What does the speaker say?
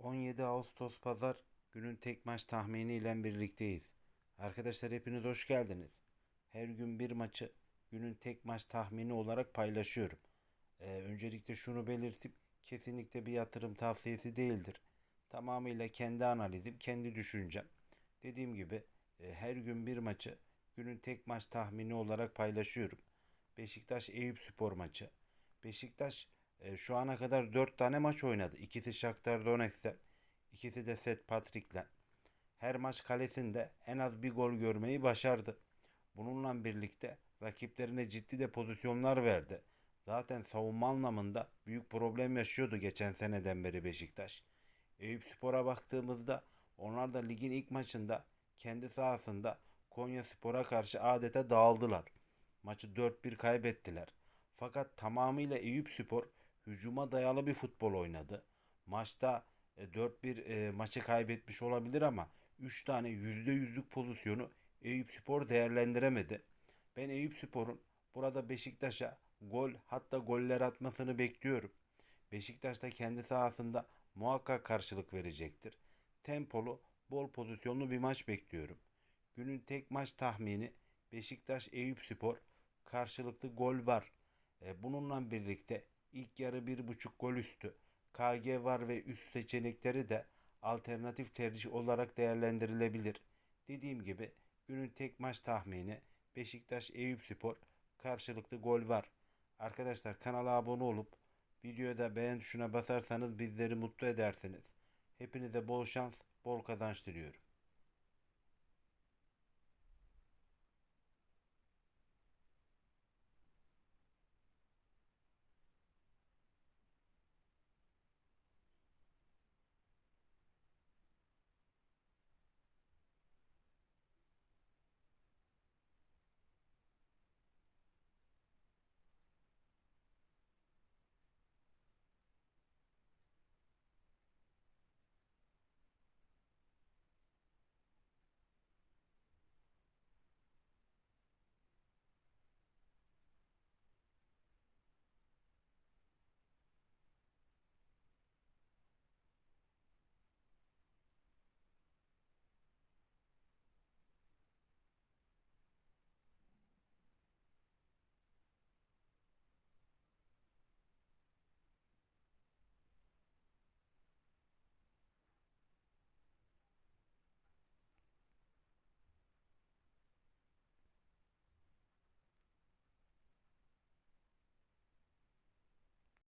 17 Ağustos Pazar günün tek maç tahmini ile birlikteyiz. Arkadaşlar hepiniz hoş geldiniz. Her gün bir maçı günün tek maç tahmini olarak paylaşıyorum. Ee, öncelikle şunu belirtip kesinlikle bir yatırım tavsiyesi değildir. Tamamıyla kendi analizim, kendi düşüncem. Dediğim gibi e, her gün bir maçı günün tek maç tahmini olarak paylaşıyorum. Beşiktaş Eyüp Spor maçı. Beşiktaş e, şu ana kadar 4 tane maç oynadı. İkisi Shakhtar Donetsk'ten, ikisi de St. Patrick'ten. Her maç kalesinde en az bir gol görmeyi başardı. Bununla birlikte rakiplerine ciddi de pozisyonlar verdi. Zaten savunma anlamında büyük problem yaşıyordu geçen seneden beri Beşiktaş. Eyüp Spor'a baktığımızda onlar da ligin ilk maçında kendi sahasında Konya Spor'a karşı adeta dağıldılar. Maçı 4-1 kaybettiler. Fakat tamamıyla Eyüp Spor hücuma dayalı bir futbol oynadı. Maçta e, 4-1 e, maçı kaybetmiş olabilir ama 3 tane %100'lük pozisyonu Eyüp Spor değerlendiremedi. Ben Eyüp Spor'un burada Beşiktaş'a gol hatta goller atmasını bekliyorum. Beşiktaş da kendi sahasında muhakkak karşılık verecektir. Tempolu, bol pozisyonlu bir maç bekliyorum. Günün tek maç tahmini Beşiktaş Eyüp Spor karşılıklı gol var. E, bununla birlikte ilk yarı bir buçuk gol üstü KG var ve üst seçenekleri de alternatif tercih olarak değerlendirilebilir. Dediğim gibi günün tek maç tahmini Beşiktaş Eyüp Spor karşılıklı gol var. Arkadaşlar kanala abone olup videoya da beğen tuşuna basarsanız bizleri mutlu edersiniz. Hepinize bol şans, bol kazanç diliyorum.